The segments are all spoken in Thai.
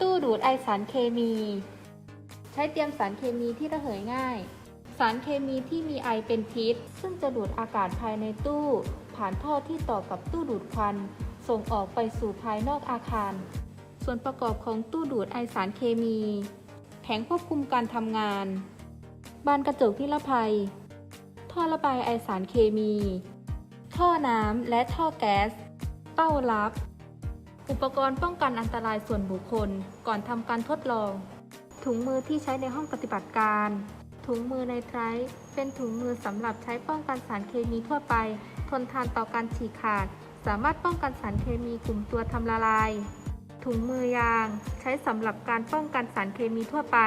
ตู้ดูดไอสารเคมี ใช้เตรียมสารเคมีที่ระเหยง่าย สารเคมีที่มีไอเป็นพิษ ซึ่งจะดูดอากาศภายในตู้ ผ่านท่อที่ต่อกับตู้ดูดควัน ส่งออกไปสู่ภายนอกอาคาร ส่วนประกอบของตู้ดูดไอสารเคมี แผงควบคุมการทำงาน บานกระจกนิรภัย ท่อระบายไอสารเคมี ท่อน้ำและท่อแก๊ส เป้ารับ อุปกรณ์ป้องกันอันตรายส่วนบุคคล ก่อนทำการทดลอง ถุงมือที่ใช้ในห้องปฏิบัติการ ถุงมือในไทรเป็นถุงมือสำหรับใช้ป้องกันสารเคมีทั่วไป ทนทานต่อการฉีกขาด สามารถป้องกันสารเคมีกลุ่มตัวทำละลาย ถุงมือยาง ใช้สำหรับการป้องกันสารเคมีทั่วไป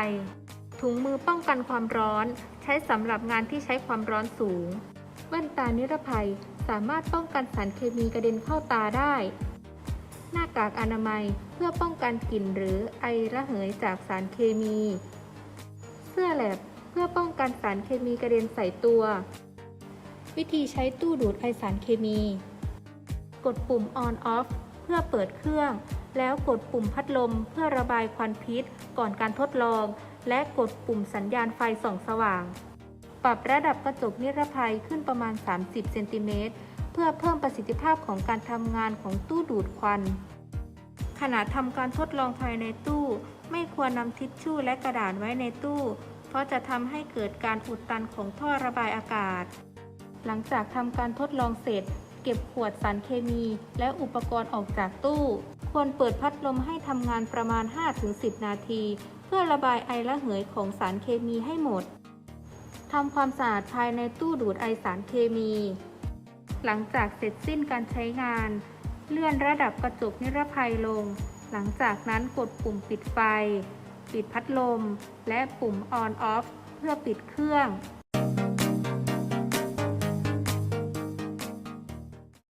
ถุงมือป้องกันความร้อน ใช้สำหรับงานที่ใช้ความร้อนสูง แว่นตานิรภัย สามารถป้องกันสารเคมีกระเด็นเข้าตาได้ากากอนามัย เพื่อป้องกันกลิ่นหรือไอระเหยจากสารเคมี เสื้อแลบเพื่อป้องกันสารเคมีกระเด็นใส่ตัว วิธีใช้ตู้ดูดไอสารเคมี กดปุ่ม on off เพื่อเปิดเครื่อง แล้วกดปุ่มพัดลมเพื่อระบายควันพิษก่อนการทดลอง และกดปุ่มสัญญาณไฟส่องสว่าง ปรับระดับกระจกนิรภัยขึ้นประมาณ 30 เซนติเมตรเพื่อเพิ่มประสิทธิภาพของการทำงานของตู้ดูดควัน ขณะทำการทดลองภายในตู้ ไม่ควรนำทิชชู่และกระดาษไว้ในตู้ เพราะจะทำให้เกิดการอุดตันของท่อระบายอากาศ หลังจากทำการทดลองเสร็จ เก็บขวดสารเคมี และอุปกรณ์ออกจากตู้ ควรเปิดพัดลมให้ทำงานประมาณ 5-10 นาที เพื่อระบายไอระเหยของสารเคมีให้หมดทำความสะอาดภายในตู้ดูดไอสารเคมี หลังจากเสร็จสิ้นการใช้งาน เลื่อนระดับกระจกนิรภัยลง หลังจากนั้นกดปุ่มปิดไฟ ปิดพัดลม และปุ่ม on off เพื่อปิดเครื่อง